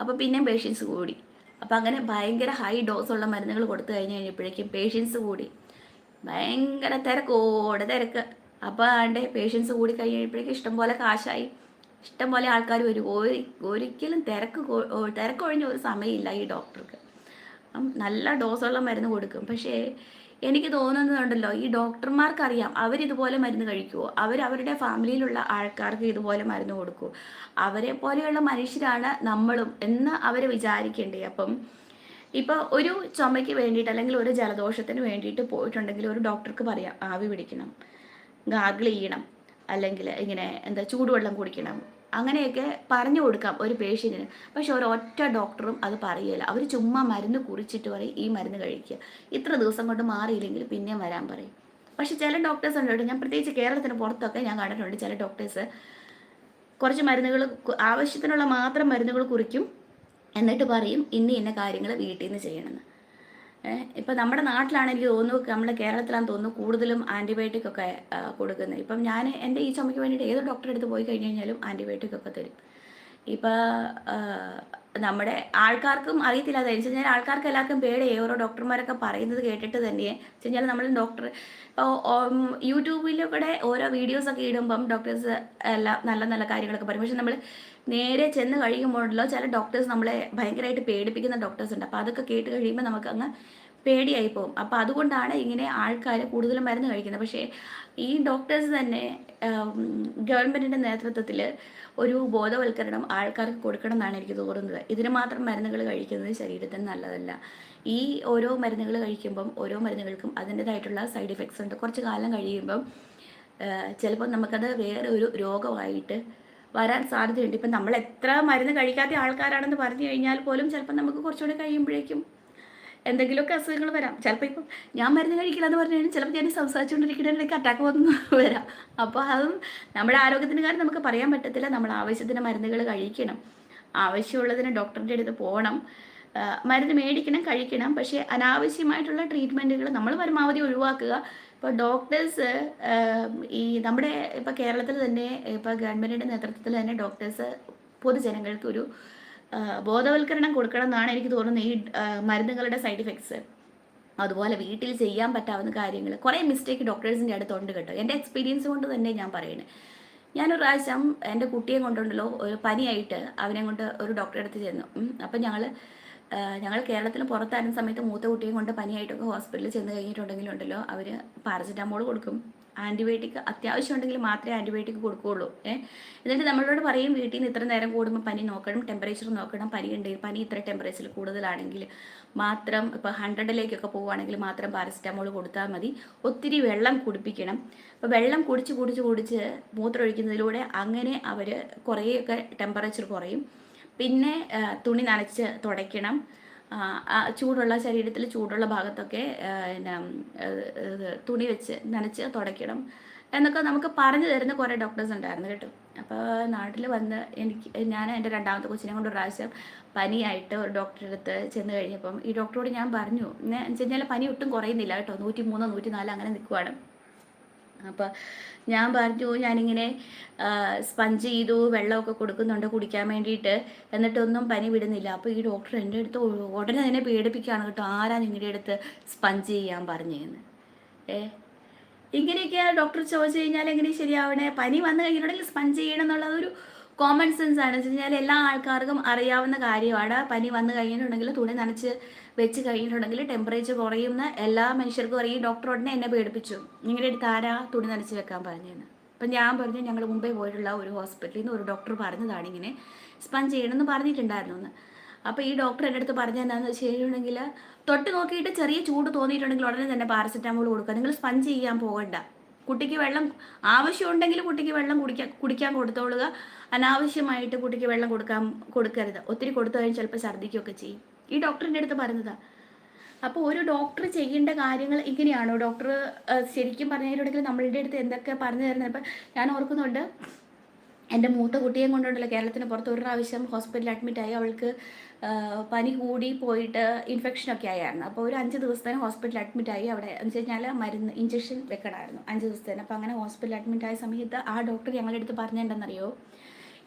അപ്പോൾ പിന്നെയും പേഷ്യൻസ് കൂടി. അപ്പോൾ അങ്ങനെ ഭയങ്കര ഹൈ ഡോസ് ഉള്ള മരുന്നുകൾ കൊടുത്തു കഴിഞ്ഞ് കഴിഞ്ഞപ്പോഴേക്കും പേഷ്യൻസ് കൂടി. ഭയങ്കര തിരക്കോടെ തിരക്ക്. അപ്പോൾ ആണ്ട് പേഷ്യൻസ് കൂടി കഴിഞ്ഞപ്പോഴേക്കും ഇഷ്ടംപോലെ കാശായി. ഇഷ്ടംപോലെ ആൾക്കാർ വരും. ഒരു ഒരിക്കലും തിരക്ക് തിരക്കൊഴിഞ്ഞ ഒരു സമയമില്ല ഈ ഡോക്ടർക്ക് നല്ല ഡോസുള്ള മരുന്ന് കൊടുക്കും. പക്ഷേ എനിക്ക് തോന്നുന്നുണ്ടല്ലോ ഈ ഡോക്ടർമാർക്കറിയാം അവരിതുപോലെ മരുന്ന് കഴിക്കുമോ അവർ അവരുടെ ഫാമിലിയിലുള്ള ആൾക്കാർക്ക് ഇതുപോലെ മരുന്ന് കൊടുക്കുമോ അവരെ പോലെയുള്ള മനുഷ്യരാണ് നമ്മളും എന്ന് അവർ വിചാരിക്കേണ്ടേ. അപ്പം ഇപ്പോൾ ഒരു ചുമയ്ക്ക് വേണ്ടിയിട്ട് അല്ലെങ്കിൽ ഒരു ജലദോഷത്തിന് വേണ്ടിയിട്ട് പോയിട്ടുണ്ടെങ്കിൽ ഒരു ഡോക്ടർക്ക് പറയാം ആവി പിടിക്കണം ഗാർഗിൾ ചെയ്യണം അല്ലെങ്കിൽ ഇങ്ങനെ എന്താ ചൂടുവെള്ളം കുടിക്കണം. അങ്ങനെയൊക്കെ പറഞ്ഞു കൊടുക്കാം ഒരു പേഷ്യന്റിന് പക്ഷെ ഒരൊറ്റ ഡോക്ടറും അത് പറയില്ല അവർ ചുമ്മാ മരുന്ന് കുറിച്ചിട്ട് പറയും ഈ മരുന്ന് കഴിക്കുക. ഇത്ര ദിവസം കൊണ്ട് മാറിയില്ലെങ്കിൽ പിന്നെയും വരാൻ പറയും. പക്ഷെ ചില ഡോക്ടേഴ്സ് ഉണ്ട് ഞാൻ പ്രത്യേകിച്ച് കേരളത്തിന് പുറത്തൊക്കെ ഞാൻ കണ്ടിട്ടുണ്ട് ചില ഡോക്ടേഴ്സ് കുറച്ച് മരുന്നുകൾ ആവശ്യത്തിനുള്ള മാത്രം മരുന്നുകൾ കുറിക്കും. എന്നിട്ട് പറയും ഇന്ന ഇന്ന കാര്യങ്ങൾ വീട്ടിൽ നിന്ന് ചെയ്യണമെന്ന്. ഇപ്പം നമ്മുടെ നാട്ടിലാണ് എനിക്ക് തോന്നുന്നു നമ്മുടെ കേരളത്തിലാണ് തോന്നുന്നു കൂടുതലും ആന്റിബയോട്ടിക് ഒക്കെ കൊടുക്കുന്നത്. ഇപ്പം ഞാൻ എന്റെ ഈ ചുമയ്ക്ക് വേണ്ടിയിട്ട് ഏത് ഡോക്ടറെ അടുത്ത് പോയി കഴിഞ്ഞ് കഴിഞ്ഞാലും ആന്റിബയോട്ടിക് ഒക്കെ തരും. ഇപ്പം നമ്മുടെ ആൾക്കാർക്കും അറിയത്തില്ല. അത് വെച്ച് കഴിഞ്ഞാൽ ആൾക്കാർക്ക് എല്ലാവർക്കും പേടി ഓരോ ഡോക്ടർമാരൊക്കെ പറയുന്നത് കേട്ടിട്ട് തന്നെ വെച്ച് കഴിഞ്ഞാൽ നമ്മൾ ഡോക്ടർ ഇപ്പോൾ യൂട്യൂബിലൂടെ ഓരോ വീഡിയോസൊക്കെ ഇടുമ്പം ഡോക്ടേഴ്സ് എല്ലാം നല്ല നല്ല കാര്യങ്ങളൊക്കെ പറയും. പക്ഷെ നമ്മൾ നേരെ ചെന്ന് കഴിയുമ്പോഴല്ലോ ചില ഡോക്ടേഴ്സ് നമ്മളെ ഭയങ്കരമായിട്ട് പേടിപ്പിക്കുന്ന ഡോക്ടേഴ്സ് ഉണ്ട് അപ്പോൾ അതൊക്കെ കേട്ട് കഴിയുമ്പോൾ നമുക്ക് അങ്ങ് പേടിയായി പോകും. അപ്പോൾ അതുകൊണ്ടാണ് ഇങ്ങനെ ആൾക്കാർ കൂടുതലും മരുന്ന് കഴിക്കുന്നത്. പക്ഷേ ഈ ഡോക്ടേഴ്സ് തന്നെ ഗവൺമെന്റിന്റെ നേതൃത്വത്തിൽ ഒരു ബോധവൽക്കരണം ആൾക്കാർക്ക് കൊടുക്കണം എന്നാണ് എനിക്ക് തോന്നുന്നത്. ഇതിന് മാത്രം മരുന്നുകൾ കഴിക്കുന്നത് ശരീരത്തിന് നല്ലതല്ല. ഈ ഓരോ മരുന്നുകൾ കഴിക്കുമ്പം ഓരോ മരുന്നുകൾക്കും അതിന്റെതായിട്ടുള്ള സൈഡ് എഫക്ട്സ് ഉണ്ട്. കുറച്ച് കാലം കഴിയുമ്പം ചിലപ്പോൾ നമുക്കത് വേറെ ഒരു രോഗമായിട്ട് വരാൻ സാധ്യതയുണ്ട്. ഇപ്പം നമ്മൾ എത്ര മരുന്ന് കഴിക്കാത്ത ആൾക്കാരാണെന്ന് പറഞ്ഞു കഴിഞ്ഞാൽ പോലും ചിലപ്പോൾ നമുക്ക് കുറച്ചുകൂടി കഴിയുമ്പോഴേക്കും എന്തെങ്കിലുമൊക്കെ അസുഖങ്ങൾ വരാം. ചിലപ്പോൾ ഇപ്പം ഞാൻ മരുന്ന് കഴിക്കില്ല എന്ന് പറഞ്ഞു കഴിഞ്ഞാൽ ചിലപ്പോൾ ഞാൻ സംസാരിച്ചുകൊണ്ടിരിക്കുന്നതിലേക്ക് അറ്റാക്ക് വന്നു [laughs] വരാം. അപ്പോൾ അതും നമ്മുടെ ആരോഗ്യത്തിന് കാര്യം നമുക്ക് പറയാൻ പറ്റത്തില്ല. നമ്മൾ ആവശ്യത്തിന് മരുന്നുകൾ കഴിക്കണം. ആവശ്യമുള്ളതിന് ഡോക്ടറിന്റെ അടുത്ത് പോകണം. മരുന്ന് മേടിക്കണം കഴിക്കണം. പക്ഷേ അനാവശ്യമായിട്ടുള്ള ട്രീറ്റ്മെന്റുകൾ നമ്മൾ പരമാവധി ഒഴിവാക്കുക. ഇപ്പോൾ ഡോക്ടേഴ്സ് ഈ നമ്മുടെ ഇപ്പോൾ കേരളത്തിൽ തന്നെ ഇപ്പോൾ ഗവൺമെന്റിന്റെ നേതൃത്വത്തിൽ തന്നെ ഡോക്ടേഴ്സ് പൊതുജനങ്ങൾക്ക് ഒരു ആ, ബോധവൽക്കരണം കൊടുക്കണം എന്നാണ് എനിക്ക് തോന്നുന്നത് ഈ മരുന്നുകളുടെ സൈഡ് ഇഫക്ട്സ്. അതുപോലെ വീട്ടിൽ ചെയ്യാൻ പറ്റാവുന്ന കാര്യങ്ങൾ. കുറേ മിസ്റ്റേക്ക് ഡോക്ടേഴ്സിന്റെ അടുത്തുണ്ട് കേട്ടോ. എന്റെ എക്സ്പീരിയൻസ് കൊണ്ട് തന്നെ ഞാൻ പറയുന്നത് ഞാനൊരു പ്രാവശ്യം എന്റെ കുട്ടിയെ കൊണ്ടുണ്ടല്ലോ ഒരു പനിയായിട്ട് അവനെ കൊണ്ട് ഒരു ഡോക്ടറെ അടുത്ത് ചെന്നു. അപ്പം ഞങ്ങൾ ഞങ്ങൾ കേരളത്തിന് പുറത്തായിരുന്ന സമയത്ത് മൂത്ത കുട്ടിയെ കൊണ്ട് പനിയായിട്ടൊക്കെ ഹോസ്പിറ്റലിൽ ചെന്ന് കഴിഞ്ഞിട്ടുണ്ടെങ്കിലുണ്ടല്ലോ അവർ പാരസെറ്റാമോൾ കൊടുക്കും. ആന്റിബയോട്ടിക് അത്യാവശ്യം ഉണ്ടെങ്കിൽ മാത്രമേ ആന്റിബയോട്ടിക് കൊടുക്കുകയുള്ളൂ. ഏഹ് എന്നിട്ട് നമ്മളോട് പറയും വീട്ടിൽ നിന്ന് ഇത്ര നേരം കൂടുമ്പോൾ പനി നോക്കണം ടെമ്പറേച്ചർ നോക്കണം പനി ഉണ്ടെങ്കിൽ പനി ഇത്ര ടെമ്പറേച്ചറിൽ കൂടുതലാണെങ്കിൽ മാത്രം ഇപ്പോൾ ഹൺഡ്രഡിലേക്കൊക്കെ പോവുകയാണെങ്കിൽ മാത്രം പാരസിറ്റമോൾ കൊടുത്താൽ മതി. ഒത്തിരി വെള്ളം കുടിപ്പിക്കണം. അപ്പോൾ വെള്ളം കുടിച്ച് കുടിച്ച് കുടിച്ച് മൂത്രമൊഴിക്കുന്നതിലൂടെ അങ്ങനെ അവർ കുറേയൊക്കെ ടെമ്പറേച്ചർ കുറയും. പിന്നെ തുണി നനച്ച് തുടയ്ക്കണം. ചൂടുള്ള ശരീരത്തിൽ ചൂടുള്ള ഭാഗത്തൊക്കെ പിന്നെ തുണി വെച്ച് നനച്ച് തുടയ്ക്കണം എന്നൊക്കെ നമുക്ക് പറഞ്ഞു തരുന്ന കുറേ ഡോക്ടേഴ്സ് ഉണ്ടായിരുന്നു കേട്ടോ. അപ്പോൾ നാട്ടിൽ വന്ന് എനിക്ക് ഞാൻ എന്റെ രണ്ടാമത്തെ കൊച്ചിനെ കൊണ്ട് ഒരു പ്രാവശ്യം പനിയായിട്ട് ഒരു ഡോക്ടറെ അടുത്ത് ചെന്ന് കഴിഞ്ഞപ്പം ഈ ഡോക്ടറോട് ഞാൻ പറഞ്ഞു എന്ന് വെച്ച് കഴിഞ്ഞാൽ പനി ഒട്ടും കുറയുന്നില്ല കേട്ടോ. നൂറ്റി മൂന്ന് നൂറ്റി നാല് അങ്ങനെ നിൽക്കുവാണ്. അപ്പോൾ ഞാൻ പറഞ്ഞു ഞാനിങ്ങനെ സ്പഞ്ച് ചെയ്തു വെള്ളമൊക്കെ കൊടുക്കുന്നുണ്ട് കുടിക്കാൻ വേണ്ടിയിട്ട്. എന്നിട്ടൊന്നും പനി വിടുന്നില്ല. അപ്പോൾ ഈ ഡോക്ടർ എന്റെ അടുത്ത് ഉടനെ തന്നെ പേടിപ്പിക്കുകയാണ് കേട്ടോ ആരാ നിങ്ങളുടെ അടുത്ത് സ്പഞ്ച് ചെയ്യാൻ പറഞ്ഞതെന്ന് ഏ? ഇങ്ങനെയൊക്കെ ഡോക്ടർ ചോദിച്ചു കഴിഞ്ഞാൽ എങ്ങനെ ശരിയാവണേ? പനി വന്നു കഴിഞ്ഞിട്ടുണ്ടെങ്കിൽ സ്പഞ്ച് ചെയ്യണം എന്നുള്ളത് ഒരു കോമൺ സെൻസ് ആണ്. വെച്ച് കഴിഞ്ഞാൽ എല്ലാ ആൾക്കാർക്കും അറിയാവുന്ന കാര്യമാണ്. പനി വന്നു കഴിഞ്ഞിട്ടുണ്ടെങ്കിൽ തുണി നനച്ച് വെച്ച് കഴിഞ്ഞിട്ടുണ്ടെങ്കിൽ ടെമ്പറേച്ചർ കുറയുന്ന എല്ലാ മനുഷ്യർക്കും അറിയും. ഡോക്ടർ ഉടനെ എന്നെ പേടിപ്പിച്ചു. നിങ്ങളുടെ അടുത്ത് ആരാ തുണി നനച്ച് വെക്കാൻ പറഞ്ഞതെന്ന്? അപ്പം ഞാൻ പറഞ്ഞു ഞങ്ങൾ മുമ്പേ പോയിട്ടുള്ള ഒരു ഹോസ്പിറ്റലിൽ നിന്ന് ഒരു ഡോക്ടർ പറഞ്ഞതാണ് ഇങ്ങനെ സ്പഞ്ച് ചെയ്യണമെന്ന് പറഞ്ഞിട്ടുണ്ടായിരുന്നു എന്ന്. അപ്പോൾ ഈ ഡോക്ടർ എന്റെ അടുത്ത് പറഞ്ഞ എന്താണെന്ന് വെച്ച് കഴിഞ്ഞിട്ടുണ്ടെങ്കിൽ തൊട്ട് നോക്കിയിട്ട് ചെറിയ ചൂട് തോന്നിയിട്ടുണ്ടെങ്കിൽ ഉടനെ തന്നെ പാരസെറ്റാമോൾ കൊടുക്കുക. നിങ്ങൾ സ്പഞ്ച് ചെയ്യാൻ പോകണ്ട. കുട്ടിക്ക് വെള്ളം ആവശ്യമുണ്ടെങ്കിൽ കുട്ടിക്ക് വെള്ളം കുടിക്കാൻ കുടിക്കാൻ കൊടുത്തോളുക. അനാവശ്യമായിട്ട് കുട്ടിക്ക് വെള്ളം കൊടുക്കാൻ കൊടുക്കരുത്. ഒത്തിരി കൊടുത്തു കഴിഞ്ഞാൽ ചിലപ്പോൾ ഛർദ്ദിക്കുകയൊക്കെ ചെയ്യും. ഈ ഡോക്ടറിന്റെ അടുത്ത് പറഞ്ഞതാ. അപ്പോൾ ഒരു ഡോക്ടർ ചെയ്യേണ്ട കാര്യങ്ങൾ ഇങ്ങനെയാണോ? ഡോക്ടർ ശരിക്കും പറഞ്ഞിട്ടുണ്ടെങ്കിൽ നമ്മളുടെ അടുത്ത് എന്തൊക്കെ പറഞ്ഞു തരുന്നത്? ഇപ്പം ഞാൻ ഓർക്കുന്നുണ്ട് എന്റെ മൂത്ത കുട്ടിയെ കൊണ്ടുണ്ടല്ലോ കേരളത്തിന് പുറത്ത് ഒരു പ്രാവശ്യം ഹോസ്പിറ്റലിൽ അഡ്മിറ്റായി. അവൾക്ക് പനി കൂടി പോയിട്ട് ഇൻഫെക്ഷൻ ഒക്കെ ആയിരുന്നു അപ്പോൾ ഒരു അഞ്ച് ദിവസത്തേന് ഹോസ്പിറ്റലിൽ അഡ്മിറ്റായി അവിടെ എന്ന് വെച്ച് കഴിഞ്ഞാൽ മരുന്ന് ഇഞ്ചക്ഷൻ വെക്കണമായിരുന്നു. അഞ്ച് ദിവസത്തേന്. അപ്പോൾ അങ്ങനെ ഹോസ്പിറ്റലിൽ അഡ്മിറ്റ് ആയ സമയത്ത് ആ ഡോക്ടർ ഞങ്ങളുടെ അടുത്ത് പറഞ്ഞിട്ടുണ്ടെന്നറിയോ?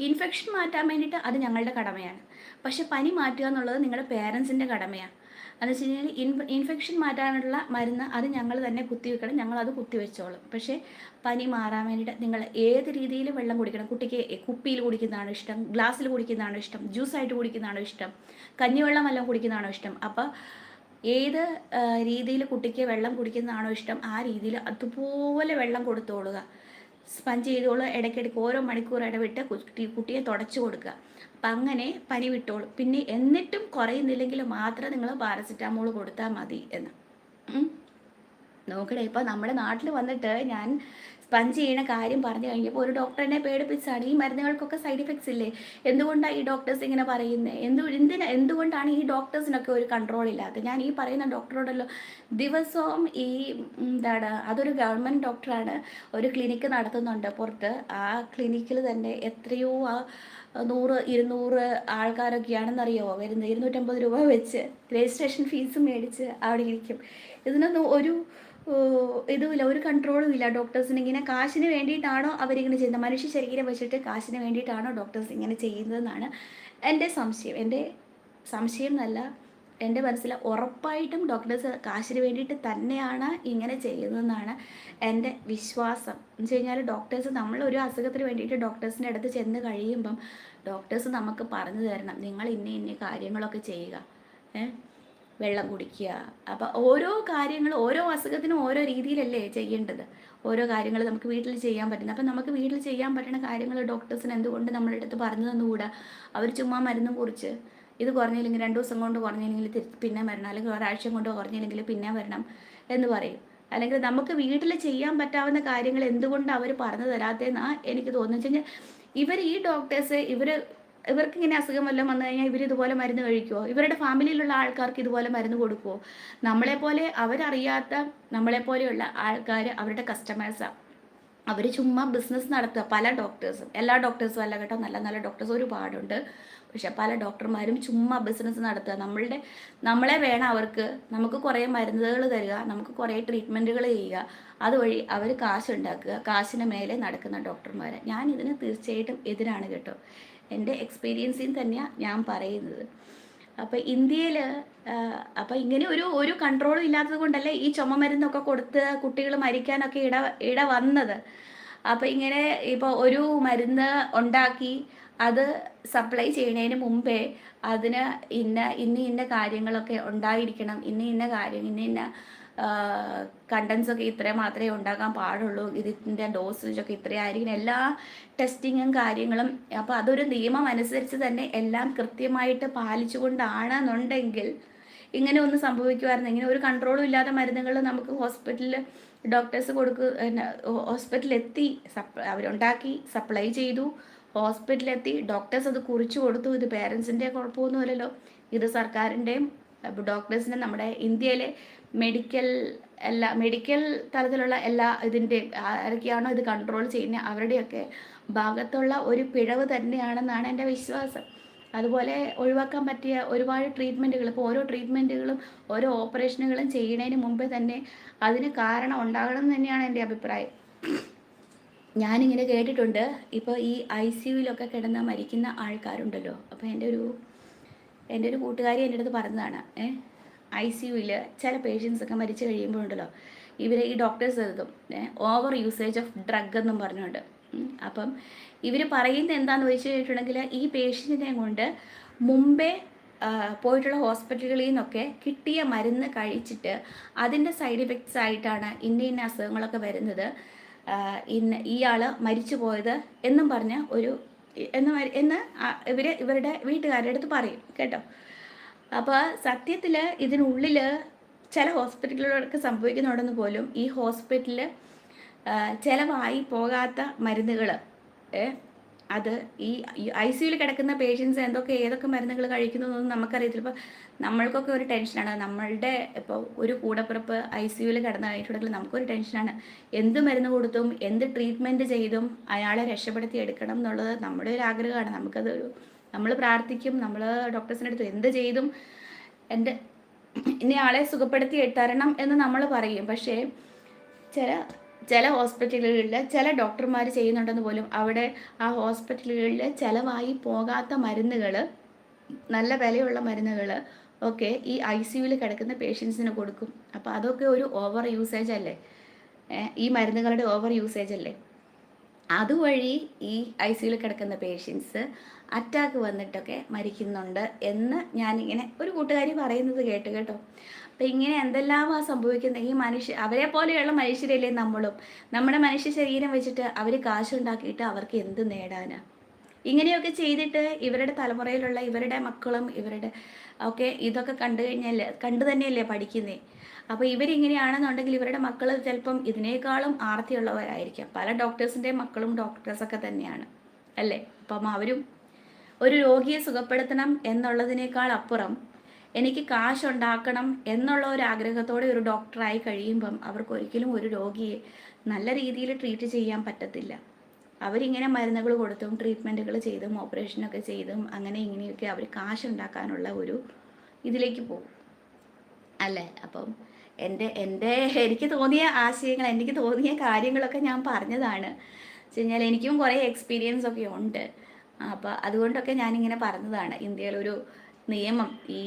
ഇൻഫെക്ഷൻ മാറ്റാൻ വേണ്ടിയിട്ട് അത് ഞങ്ങളുടെ കടമയാണ്. പക്ഷെ പനി മാറ്റുക എന്നുള്ളത് നിങ്ങളുടെ പേരൻസിന്റെ കടമയാണ്. എന്ന് വെച്ച് കഴിഞ്ഞാൽ ഇൻ ഇൻഫെക്ഷൻ മാറ്റാനുള്ള മരുന്ന് അത് ഞങ്ങൾ തന്നെ കുത്തിവെക്കണം ഞങ്ങൾ അത് കുത്തിവെച്ചോളും. പക്ഷേ പനി മാറാൻ വേണ്ടിയിട്ട് നിങ്ങൾ ഏത് രീതിയിൽ വെള്ളം കുടിക്കണം? കുട്ടിക്ക് കുപ്പിയിൽ കുടിക്കുന്നതാണോ ഇഷ്ടം ഗ്ലാസ്സിൽ കുടിക്കുന്നതാണോ ഇഷ്ടം ജ്യൂസായിട്ട് കുടിക്കുന്നതാണോ ഇഷ്ടം കഞ്ഞിവെള്ളം വല്ലതും കുടിക്കുന്നതാണോ ഇഷ്ടം. അപ്പോൾ ഏത് രീതിയിൽ കുട്ടിക്ക് വെള്ളം കുടിക്കുന്നതാണോ ഇഷ്ടം ആ രീതിയിൽ അതുപോലെ വെള്ളം കൊടുത്തോളുക. സ്പഞ്ച് ചെയ്തോളൂ ഇടയ്ക്കിടയ്ക്ക് ഓരോ മണിക്കൂർ ഇടവിട്ട് കുട്ടി കുട്ടിയെ തുടച്ചു കൊടുക്കുക. അപ്പം അങ്ങനെ പനി വിട്ടോളും പിന്നെ എന്നിട്ടും കുറയുന്നില്ലെങ്കിൽ മാത്രം നിങ്ങൾ പാരസെറ്റാമോൾ കൊടുത്താൽ മതി എന്ന്. നോക്കണേ ഇപ്പോൾ നമ്മുടെ നാട്ടിൽ വന്നിട്ട് ഞാൻ സ്പഞ്ച് ചെയ്യണ കാര്യം പറഞ്ഞു കഴിഞ്ഞപ്പോൾ ഒരു ഡോക്ടറിനെ പേടിപ്പിച്ചാണ്. ഈ മരുന്നുകൾക്കൊക്കെ സൈഡ് ഇഫക്ട്സ് ഇല്ലേ? എന്തുകൊണ്ടാണ് ഈ ഡോക്ടേഴ്സ് ഇങ്ങനെ പറയുന്നത് എന്ത് എന്തിനാ എന്തുകൊണ്ടാണ് ഈ ഡോക്ടേഴ്സിനൊക്കെ ഒരു കൺട്രോൾ ഇല്ലാത്ത ഞാൻ ഈ പറയുന്ന ഡോക്ടറോടല്ലോ ദിവസവും ഈ എന്താണ് അതൊരു ഗവൺമെന്റ് ഡോക്ടറാണ് ഒരു ക്ലിനിക്ക് നടത്തുന്നുണ്ട് പുറത്ത്. ആ ക്ലിനിക്കിൽ തന്നെ എത്രയോ ആ നൂറ് ഇരുന്നൂറ് ആൾക്കാരൊക്കെയാണെന്നറിയാമോ വരുന്നത് ഇരുന്നൂറ്റമ്പത് രൂപ വെച്ച് രജിസ്ട്രേഷൻ ഫീസ് മേടിച്ച് അവിടെ ഇരിക്കും. ഇതിനൊന്നും ഒരു ഇതുമില്ല ഒരു കൺട്രോളും ഇല്ല ഡോക്ടേഴ്സിന് ഇങ്ങനെ കാശിന് വേണ്ടിയിട്ടാണോ അവരിങ്ങനെ ചെയ്യുന്നത്? മനുഷ്യ ശരീരം വെച്ചിട്ട് കാശിന് വേണ്ടിയിട്ടാണോ ഡോക്ടേഴ്സ് ഇങ്ങനെ ചെയ്യുന്നതെന്നാണ് എന്റെ സംശയം. എന്റെ സംശയം എന്നല്ല എന്റെ മനസ്സിൽ ഉറപ്പായിട്ടും ഡോക്ടേഴ്സ് കാശിന് വേണ്ടിയിട്ട് തന്നെയാണ് ഇങ്ങനെ ചെയ്യുന്നതെന്നാണ് എന്റെ വിശ്വാസം. എന്ന് വെച്ച് കഴിഞ്ഞാൽ ഡോക്ടേഴ്സ് നമ്മൾ ഒരു അസുഖത്തിന് വേണ്ടിയിട്ട് ഡോക്ടേഴ്സിന്റെ അടുത്ത് ചെന്ന് കഴിയുമ്പം ഡോക്ടേഴ്സ് നമുക്ക് പറഞ്ഞു തരണം. നിങ്ങൾ ഇന്ന ഇന്ന കാര്യങ്ങളൊക്കെ ചെയ്യുക. വെള്ളം കുടിക്കുക. അപ്പോൾ ഓരോ കാര്യങ്ങൾ ഓരോ അസുഖത്തിനും ഓരോ രീതിയിലല്ലേ ചെയ്യേണ്ടത്. ഓരോ കാര്യങ്ങൾ നമുക്ക് വീട്ടിൽ ചെയ്യാൻ പറ്റുന്നത്. അപ്പം നമുക്ക് വീട്ടിൽ ചെയ്യാൻ പറ്റുന്ന കാര്യങ്ങൾ ഡോക്ടേഴ്സിന് എന്തുകൊണ്ട് നമ്മളെടുത്ത് പറഞ്ഞു തന്നുകൂടാ? അവർ ചുമ്മാ മരുന്നും കുറിച്ച് ഇത് കുറഞ്ഞില്ലെങ്കിൽ രണ്ട് ദിവസം കൊണ്ട് കുറഞ്ഞില്ലെങ്കിൽ പിന്നെ വരണം. അല്ലെങ്കിൽ ഒരാഴ്ച കൊണ്ട് കുറഞ്ഞില്ലെങ്കിൽ പിന്നെ വരണം എന്ന് പറയും. അല്ലെങ്കിൽ നമുക്ക് വീട്ടിൽ ചെയ്യാൻ പറ്റാവുന്ന കാര്യങ്ങൾ എന്തുകൊണ്ട് അവർ പറഞ്ഞു തരാത്തതെന്നാണ് എനിക്ക് തോന്നുന്നു വെച്ച് കഴിഞ്ഞാൽ ഇവർ ഈ ഡോക്ടേഴ്സ് ഇവർ ഇവർക്ക് ഇങ്ങനെ അസുഖം വല്ലതും വന്നു കഴിഞ്ഞാൽ ഇവർ ഇതുപോലെ മരുന്ന് കഴിക്കുമോ ഇവരുടെ ഫാമിലിയിലുള്ള ആൾക്കാർക്ക് ഇതുപോലെ മരുന്ന് കൊടുക്കുമോ നമ്മളെപ്പോലെ അവരറിയാത്ത നമ്മളെപ്പോലെയുള്ള ആൾക്കാർ അവരുടെ കസ്റ്റമേഴ്സാണ് അവർ ചുമ്മാ ബിസിനസ് നടത്തുക. പല ഡോക്ടേഴ്സും എല്ലാ ഡോക്ടേഴ്സും അല്ല കേട്ടോ. നല്ല നല്ല ഡോക്ടേഴ്സ് ഒരുപാടുണ്ട്. പക്ഷെ പല ഡോക്ടർമാരും ചുമ്മാ ബിസിനസ് നടത്തുക. നമ്മളുടെ നമ്മളെ വേണം അവർക്ക്. നമുക്ക് കുറേ മരുന്നുകൾ തരിക നമുക്ക് കുറേ ട്രീറ്റ്മെന്റുകൾ ചെയ്യുക. അതുവഴി അവർ കാശുണ്ടാക്കുക. കാശിന് മേലെ നടക്കുന്ന ഡോക്ടർമാരെ. ഞാൻ ഇതിന് തീർച്ചയായിട്ടും എതിരാണ് കേട്ടോ. എന്റെ എക്സ്പീരിയൻസിൽ തന്നെയാണ് ഞാൻ പറയുന്നത്. അപ്പോൾ ഇന്ത്യയിൽ അപ്പോൾ ഇങ്ങനെ ഒരു ഒരു കൺട്രോളും ഇല്ലാത്തത് കൊണ്ടല്ലേ ഈ ചുമ മരുന്നൊക്കെ കൊടുത്ത് കുട്ടികൾ മരിക്കാനൊക്കെ ഇട ഇട വന്നത്. അപ്പോൾ ഇങ്ങനെ ഇപ്പോൾ ഒരു മരുന്ന് ഉണ്ടാക്കി അത് സപ്ലൈ ചെയ്യുന്നതിന് മുമ്പേ അതിന് ഇന്ന ഇന്ന ഇന്ന കാര്യങ്ങളൊക്കെ ഉണ്ടായിരിക്കണം ഇന്ന ഇന്ന കാര്യം ഇന്ന ഇന്ന കണ്ടൻസ് ഒക്കെ ഇത്ര മാത്രമേ ഉണ്ടാക്കാൻ പാടുള്ളൂ ഇതിന്റെ ഡോസേജ് ഒക്കെ ഇത്രയായിരിക്കണം എല്ലാ ടെസ്റ്റിങ്ങും കാര്യങ്ങളും അപ്പോൾ അതൊരു നിയമം അനുസരിച്ച് തന്നെ എല്ലാം കൃത്യമായിട്ട് പാലിച്ചുകൊണ്ടാണെന്നുണ്ടെങ്കിൽ ഇങ്ങനെ ഒന്ന് സംഭവിക്കുമായിരുന്നു ഇങ്ങനെ ഒരു കൺട്രോളും ഇല്ലാത്ത മരുന്നുകൾ നമുക്ക് ഹോസ്പിറ്റലിൽ ഡോക്ടേഴ്സ് കൊടുക്കുക ഹോസ്പിറ്റലിൽ എത്തി സപ്ലൈ അവരുണ്ടാക്കി സപ്ലൈ ചെയ്തു. ഹോസ്പിറ്റലിലെത്തി. ഡോക്ടേഴ്സ് അത് കുറിച്ചു കൊടുത്തു. ഇത് പേരൻസിന്റെ കുഴപ്പമൊന്നുമില്ലല്ലോ. ഇത് സർക്കാരിന്റെയും ഡോക്ടേഴ്സിന്റെ നമ്മുടെ ഇന്ത്യയിലെ മെഡിക്കൽ എല്ലാ മെഡിക്കൽ തലത്തിലുള്ള എല്ലാ ഇതിന്റെ ആരൊക്കെയാണോ ഇത് കൺട്രോൾ ചെയ്യുന്ന അവരുടെയൊക്കെ ഭാഗത്തുള്ള ഒരു പിഴവ് തന്നെയാണെന്നാണ് എന്റെ വിശ്വാസം. അതുപോലെ ഒഴിവാക്കാൻ പറ്റിയ ഒരുപാട് ട്രീറ്റ്മെന്റുകൾ ഇപ്പോൾ ഓരോ ട്രീറ്റ്മെന്റുകളും ഓരോ ഓപ്പറേഷനുകളും ചെയ്യുന്നതിന് മുമ്പേ തന്നെ അതിന് കാരണം ഉണ്ടാകണം എന്ന് തന്നെയാണ് എന്റെ അഭിപ്രായം. ഞാനിങ്ങനെ കേട്ടിട്ടുണ്ട്. ഇപ്പോൾ ഈ ഐ സി യുവിലൊക്കെ കിടന്ന മരിക്കുന്ന ആൾക്കാരുണ്ടല്ലോ. അപ്പോൾ എന്റെ ഒരു എന്റെ ഒരു കൂട്ടുകാരി എന്റെ അടുത്ത് പറഞ്ഞതാണ്. ഏഹ് ഐ സി യുവിൽ ചില പേഷ്യൻസ് ഒക്കെ മരിച്ചു കഴിയുമ്പോഴുണ്ടല്ലോ ഇവരെ ഈ ഡോക്ടേഴ്സ് എഴുതും. ഓവർ യൂസേജ് ഓഫ് ഡ്രഗ് എന്നും പറഞ്ഞുകൊണ്ട്. അപ്പം ഇവർ പറയുന്നത് എന്താണെന്ന് വെച്ച് കഴിഞ്ഞിട്ടുണ്ടെങ്കിൽ ഈ പേഷ്യന്റിനെ കൊണ്ട് മുമ്പേ പോയിട്ടുള്ള ഹോസ്പിറ്റലുകളിൽ നിന്നൊക്കെ കിട്ടിയ മരുന്ന് കഴിച്ചിട്ട് അതിന്റെ സൈഡ് ഇഫക്ട്സ് ആയിട്ടാണ് ഇന്ന ഇന്ന അസുഖങ്ങളൊക്കെ വരുന്നത്. ഇന്ന ഇയാൾ മരിച്ചു പോയത് എന്നും പറഞ്ഞ് ഒരു എന്ന് എന്ന് ഇവർ ഇവരുടെ വീട്ടുകാരുടെ അടുത്ത് പറയും കേട്ടോ. അപ്പോൾ സത്യത്തിൽ ഇതിനുള്ളിൽ ചില ഹോസ്പിറ്റലുകളൊക്കെ സംഭവിക്കുന്നുണ്ടെന്ന് പോലും ഈ ഹോസ്പിറ്റലിൽ ചിലവായി പോകാത്ത മരുന്നുകൾ അത് ഈ ഐ സിയുയിൽ കിടക്കുന്ന പേഷ്യൻസ് എന്തൊക്കെ ഏതൊക്കെ മരുന്നുകൾ കഴിക്കുന്നതൊന്നും നമുക്കറിയത്തില്ല. ഇപ്പോൾ നമ്മൾക്കൊക്കെ ഒരു ടെൻഷനാണ് നമ്മളുടെ ഇപ്പോൾ ഒരു കൂടപ്പിറപ്പ് ഐ സിയുയിൽ കഴിഞ്ഞിട്ടുണ്ടെങ്കിൽ നമുക്കൊരു ടെൻഷനാണ് എന്ത് മരുന്ന് കൊടുത്തും എന്ത് ട്രീറ്റ്മെന്റ് ചെയ്തും അയാളെ രക്ഷപ്പെടുത്തി എടുക്കണം എന്നുള്ളത് നമ്മുടെ ഒരു ആഗ്രഹമാണ്. നമുക്കതൊരു നമ്മൾ പ്രാർത്ഥിക്കും നമ്മൾ ഡോക്ടേഴ്സിന്റെ അടുത്ത് എന്ത് ചെയ്തും എന്റെ ഇനി ആളെ സുഖപ്പെടുത്തി തരണം എന്ന് നമ്മൾ പറയും. പക്ഷേ ചില ചില ഹോസ്പിറ്റലുകളിൽ ചില ഡോക്ടർമാർ ചെയ്യുന്നുണ്ടെന്ന് പോലും അവിടെ ആ ഹോസ്പിറ്റലുകളിൽ ചിലവായി പോകാത്ത മരുന്നുകൾ നല്ല വിലയുള്ള മരുന്നുകൾ ഒക്കെ ഈ ഐ സിയുവിൽ കിടക്കുന്ന പേഷ്യൻസിന് കൊടുക്കും. അപ്പോൾ അതൊക്കെ ഒരു ഓവർ യൂസേജ് അല്ലേ ഈ മരുന്നുകളുടെ ഓവർ യൂസേജ് അല്ലേ അതുവഴി ഈ ഐ സിയിൽ കിടക്കുന്ന പേഷ്യൻസ് അറ്റാക്ക് വന്നിട്ടൊക്കെ മരിക്കുന്നുണ്ട് എന്ന് ഞാനിങ്ങനെ ഒരു കൂട്ടുകാരി പറയുന്നത് കേട്ട് കേട്ടോ. അപ്പം ഇങ്ങനെ എന്തെല്ലാമാണ് സംഭവിക്കുന്നത്? ഈ മനുഷ്യ അവരെ പോലെയുള്ള മനുഷ്യരല്ലേ നമ്മളും? നമ്മുടെ മനുഷ്യ ശരീരം വെച്ചിട്ട് അവർ കാശുണ്ടാക്കിയിട്ട് അവർക്ക് എന്ത് നേടാനാ? ഇങ്ങനെയൊക്കെ ചെയ്തിട്ട് ഇവരുടെ തലമുറയിലുള്ള ഇവരുടെ മക്കളും ഇവരുടെ ഒക്കെ ഇതൊക്കെ കണ്ടു കഴിഞ്ഞല്ലേ കണ്ടു തന്നെയല്ലേ പഠിക്കുന്നേ? അപ്പോൾ ഇവരിങ്ങനെയാണെന്നുണ്ടെങ്കിൽ ഇവരുടെ മക്കൾ ചിലപ്പം ഇതിനേക്കാളും ആർത്തിയുള്ളവരായിരിക്കാം. പല ഡോക്ടേഴ്സിന്റെ മക്കളും ഡോക്ടേഴ്സൊക്കെ തന്നെയാണ് അല്ലേ? അപ്പം അവരും ഒരു രോഗിയെ സുഖപ്പെടുത്തണം എന്നുള്ളതിനേക്കാൾ അപ്പുറം എനിക്ക് കാശുണ്ടാക്കണം എന്നുള്ള ഒരു ആഗ്രഹത്തോടെ ഒരു ഡോക്ടറായി കഴിയുമ്പം അവർക്ക് ഒരിക്കലും ഒരു രോഗിയെ നല്ല രീതിയിൽ ട്രീറ്റ് ചെയ്യാൻ പറ്റത്തില്ല. അവരിങ്ങനെ മരുന്നുകൾ കൊടുത്തും ട്രീറ്റ്മെന്റുകൾ ചെയ്തും ഓപ്പറേഷനൊക്കെ ചെയ്തും അങ്ങനെ ഇങ്ങനെയൊക്കെ അവർ കാശുണ്ടാക്കാനുള്ള ഒരു ഇതിലേക്ക് പോകും. അല്ലേ? അപ്പം എന്റെ എന്റെ എനിക്ക് തോന്നിയ ആശയങ്ങൾ എനിക്ക് തോന്നിയ കാര്യങ്ങളൊക്കെ ഞാൻ പറഞ്ഞതാണ്. വെച്ച് കഴിഞ്ഞാൽ എനിക്കും കുറേ എക്സ്പീരിയൻസ് ഒക്കെ ഉണ്ട്. അപ്പോൾ അതുകൊണ്ടൊക്കെ ഞാനിങ്ങനെ പറഞ്ഞതാണ്. ഇന്ത്യയിലൊരു നിയമം ഈ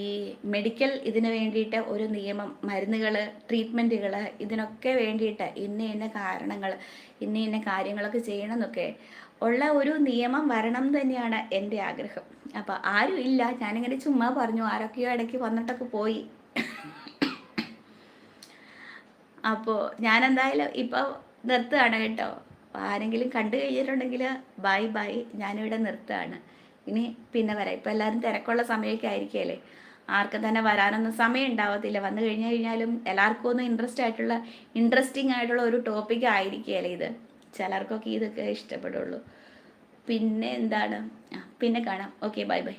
മെഡിക്കൽ ഇതിന് വേണ്ടിയിട്ട് ഒരു നിയമം മരുന്നുകൾ ട്രീറ്റ്മെന്റുകൾ ഇതിനൊക്കെ വേണ്ടിയിട്ട് ഇന്ന ഇന്ന കാരണങ്ങൾ ഇന്ന ഇന്ന കാര്യങ്ങളൊക്കെ ചെയ്യണം എന്നൊക്കെ ഉള്ള ഒരു നിയമം വരണം തന്നെയാണ് എന്റെ ആഗ്രഹം. അപ്പോൾ ആരും ഇല്ല. ഞാനിങ്ങനെ ചുമ്മാ പറഞ്ഞു. ആരൊക്കെയോ ഇടയ്ക്ക് വന്നിട്ടൊക്കെ പോയി. അപ്പോൾ ഞാൻ എന്തായാലും ഇപ്പോൾ നിർത്തുകയാണ് കേട്ടോ. ആരെങ്കിലും കണ്ടു കഴിഞ്ഞിട്ടുണ്ടെങ്കിൽ ബൈ ബൈ ഞാനിവിടെ നിർത്തുകയാണ്. ഇനി പിന്നെ വരാം. ഇപ്പം എല്ലാവരും തിരക്കുള്ള സമയമൊക്കെ ആയിരിക്കുമല്ലേ ആർക്കും തന്നെ വരാനൊന്നും സമയം ഉണ്ടാവത്തില്ല. വന്നു കഴിഞ്ഞു കഴിഞ്ഞാലും എല്ലാവർക്കും ഒന്നും ഇൻട്രസ്റ്റ് ആയിട്ടുള്ള ഇൻട്രസ്റ്റിംഗ് ആയിട്ടുള്ള ഒരു ടോപ്പിക് ആയിരിക്കുകയല്ലേ ഇത്. ചിലർക്കൊക്കെ ഇതൊക്കെ ഇഷ്ടപ്പെടുള്ളൂ. പിന്നെ എന്താണ്? പിന്നെ കാണാം. Okay bye bye